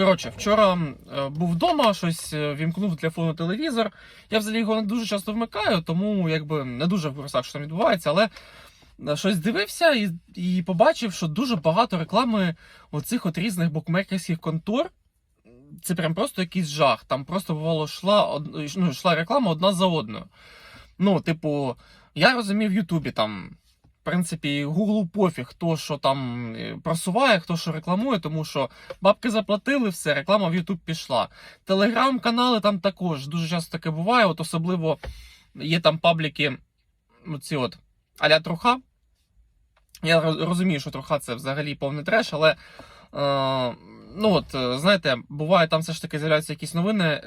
Коротше, вчора е, був вдома, щось е, вімкнув для фону телевізор. Я взагалі його не дуже часто вмикаю, тому якби не дуже в курсах, що там відбувається, але е, щось дивився і, і побачив, що дуже багато реклами оцих от різних букмекерських контор. Це прям просто якийсь жах. Там просто бувало йшла, ну, йшла реклама одна за одною. Ну, типу, я розумів в Ютубі там. В принципі, Гуглу пофіг, хто що там е, просуває, хто що рекламує, тому що бабки заплатили, все, реклама в Ютуб пішла. Телеграм-канали там також дуже часто таке буває. От особливо є там пабліки, оці от аля труха. Я розумію, що труха це взагалі повний треш, але. Е, ну от, е, знаєте, буває, там все ж таки з'являються якісь новини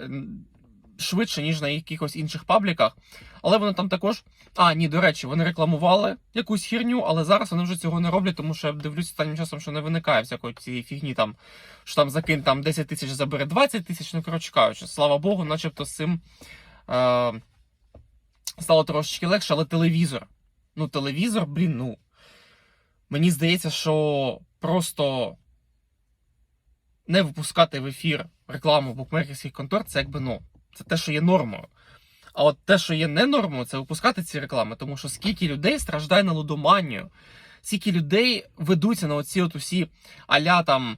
швидше, ніж на якихось інших пабліках. Але вони там також. А, ні, до речі, вони рекламували якусь херню, але зараз вони вже цього не роблять, тому що я дивлюсь останнім часом, що не виникає всякої цієї фігні, там, що там закинь там 10 тисяч, забере 20 тисяч, ну коротше кажучи, слава Богу, начебто з цим е, стало трошечки легше, але телевізор. Ну, телевізор, блін, ну. Мені здається, що просто не випускати в ефір рекламу букмекерських контор, це якби ну, це те, що є нормою. А от те, що є не нормою, це випускати ці реклами, тому що скільки людей страждає на лудоманію, скільки людей ведуться на оці от усі аля там.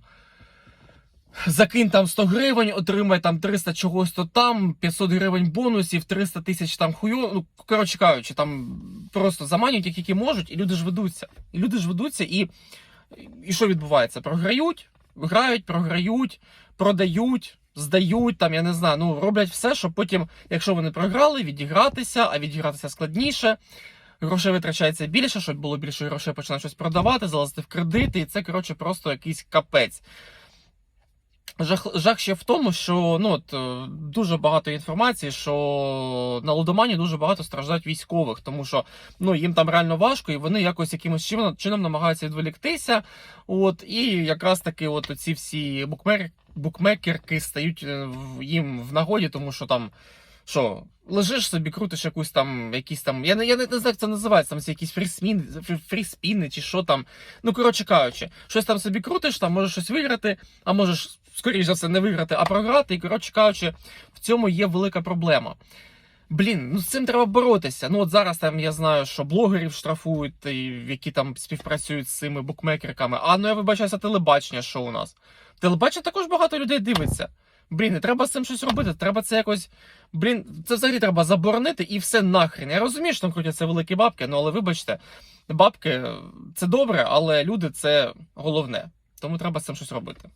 Закинь там 100 гривень, отримай там 300 чогось то там, 500 гривень бонусів, 300 тисяч там хую. Ну, коротше кажучи, там просто заманюють, як які можуть, і люди ж ведуться. І люди ж ведуться, і, і що відбувається? Програють, грають, програють, продають, здають, там, я не знаю, ну роблять все, щоб потім, якщо вони програли, відігратися, а відігратися складніше. Грошей витрачається більше, щоб було більше грошей, починають щось продавати, залазити в кредити, і це, коротше, просто якийсь капець. Жах, жах ще в тому, що ну, от, е, дуже багато інформації, що на лудомані дуже багато страждають військових, тому що ну, їм там реально важко, і вони якось якимось чином, намагаються відволіктися. От, і якраз таки от ці всі букмер, букмекерки стають е, їм в нагоді, тому що там. Що, лежиш собі, крутиш якусь там, якісь там. Я не, я не, знаю, як це називається, там якісь фрісміни, фрі- фріспіни чи що там. Ну, коротше кажучи, щось там собі крутиш, там можеш щось виграти, а можеш, скоріш за все, не виграти, а програти. І, коротше кажучи, в цьому є велика проблема. Блін, ну з цим треба боротися. Ну от зараз там я знаю, що блогерів штрафують, і які там співпрацюють з цими букмекерками. А ну я вибачаюся, телебачення, що у нас. Телебачення також багато людей дивиться. Блін, не треба з цим щось робити. Треба це якось. Блін, це взагалі треба заборонити і все нахрен. Я розумію, що там крутяться великі бабки, ну але вибачте, бабки це добре, але люди це головне. Тому треба з цим щось робити.